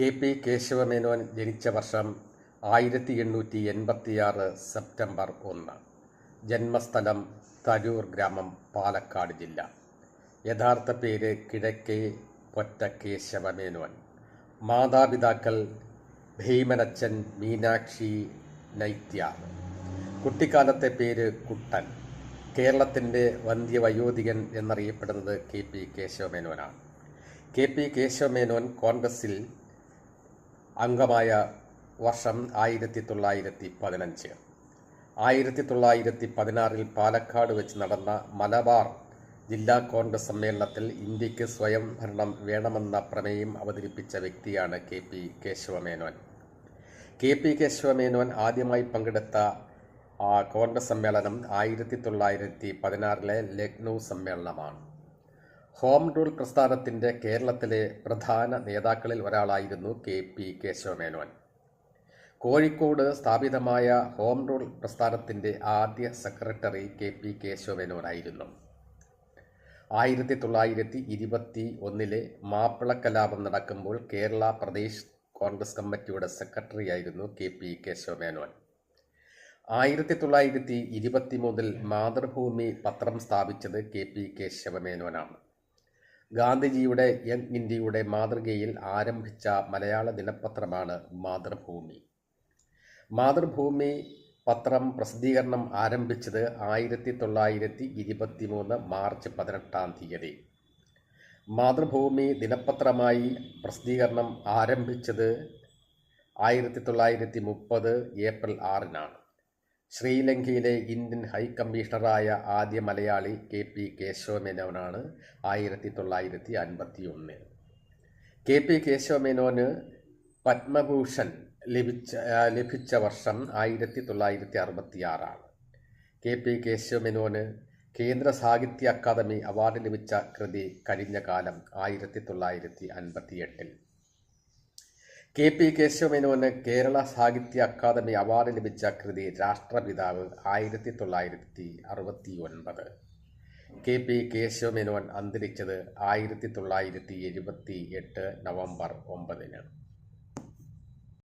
K P Kesava Menon ജനിച്ച വർഷം ആയിരത്തി എണ്ണൂറ്റി എൺപത്തിയാറ് സെപ്റ്റംബർ ഒന്ന്. ജന്മസ്ഥലം തരൂർ ഗ്രാമം പാലക്കാട് ജില്ല. യഥാർത്ഥ പേര് കിഴക്കേ പൊറ്റ കേശവമേനോൻ മാതാപിതാക്കൾ ഭീമനച്ചൻ മീനാക്ഷി നൈത്യാർ. കുട്ടിക്കാലത്തെ പേര് കുട്ടൻ. കേരളത്തിന്റെ വന്ധ്യവയോധികൻ എന്നറിയപ്പെടുന്നത് കെ പി കേശവമേനോനാണ്. കെ പി കേശവമേനോൻ കോൺഗ്രസിൽ അംഗമായ വർഷം ആയിരത്തി തൊള്ളായിരത്തി പതിനഞ്ച് ആയിരത്തി തൊള്ളായിരത്തി പതിനാറിൽ പാലക്കാട് വെച്ച് നടന്ന മലബാർ ജില്ലാ കോൺഗ്രസ് സമ്മേളനത്തിൽ ഇന്ത്യയ്ക്ക് സ്വയം ഭരണം വേണമെന്ന പ്രമേയം അവതരിപ്പിച്ച വ്യക്തിയാണ് K P Kesava Menon. K P Kesava Menon ആദ്യമായി പങ്കെടുത്ത കോൺഗ്രസ് സമ്മേളനം ആയിരത്തി തൊള്ളായിരത്തി പതിനാറിലെ ലക്നൗ സമ്മേളനമാണ്. ഹോം റൂൾ പ്രസ്ഥാനത്തിന്റെ കേരളത്തിലെ പ്രധാന നേതാക്കളിൽ ഒരാളായിരുന്നു കെ പി കേശവമേനോൻ. കോഴിക്കോട് സ്ഥാപിതമായ ഹോം റൂൾ പ്രസ്ഥാനത്തിന്റെ ആദ്യ സെക്രട്ടറി കെ പി കേശവമേനോനായിരുന്നു. ആയിരത്തി തൊള്ളായിരത്തി ഇരുപത്തി ഒന്നിലെ മാപ്പിള കലാപം നടക്കുമ്പോൾ കേരള പ്രദേശ് കോൺഗ്രസ് കമ്മിറ്റിയുടെ സെക്രട്ടറിയായിരുന്നു കെ പി കേശവമേനോൻ. ആയിരത്തി തൊള്ളായിരത്തി ഇരുപത്തി മൂന്നിൽ മാതൃഭൂമി പത്രം സ്ഥാപിച്ചത് കെ പി കേശവമേനോനാണ്. ഗാന്ധിജിയുടെ യങ് ഇന്ത്യയുടെ മാതൃകയിൽ ആരംഭിച്ച മലയാള ദിനപത്രമാണ് മാതൃഭൂമി. മാതൃഭൂമി പത്രം പ്രസിദ്ധീകരണം ആരംഭിച്ചത് ആയിരത്തി തൊള്ളായിരത്തി ഇരുപത്തി മൂന്ന് മാർച്ച് പതിനെട്ടാം തീയതി. മാതൃഭൂമി ദിനപത്രമായി പ്രസിദ്ധീകരണം ആരംഭിച്ചത് ആയിരത്തി തൊള്ളായിരത്തി മുപ്പത് ഏപ്രിൽ ആറിനാണ്. ശ്രീലങ്കയിലെ ഇന്ത്യൻ ഹൈക്കമ്മീഷണറായ ആദ്യ മലയാളി കെ പി കേശവമേനോനാണ് ആയിരത്തി തൊള്ളായിരത്തി അൻപത്തി ഒന്ന് കെ പി കേശവമേനോന് പത്മഭൂഷൺ ലഭിച്ച ലഭിച്ച വർഷം ആയിരത്തി തൊള്ളായിരത്തി അറുപത്തി ആറാണ് കെ പി കേശവമേനോന് കേന്ദ്ര സാഹിത്യ അക്കാദമി അവാർഡ് ലഭിച്ച കൃതി കഴിഞ്ഞ കാലം ആയിരത്തി തൊള്ളായിരത്തി അൻപത്തി എട്ടിൽ കെ പി കേശവമേനോന് കേരള സാഹിത്യ അക്കാദമി അവാർഡ് ലഭിച്ച കൃതി രാഷ്ട്രപിതാവ് ആയിരത്തി തൊള്ളായിരത്തി അറുപത്തി ഒൻപത് കെ പി കേശവമേനോൻ അന്തരിച്ചത് ആയിരത്തി തൊള്ളായിരത്തി എഴുപത്തി എട്ട് നവംബർ ഒമ്പതിന്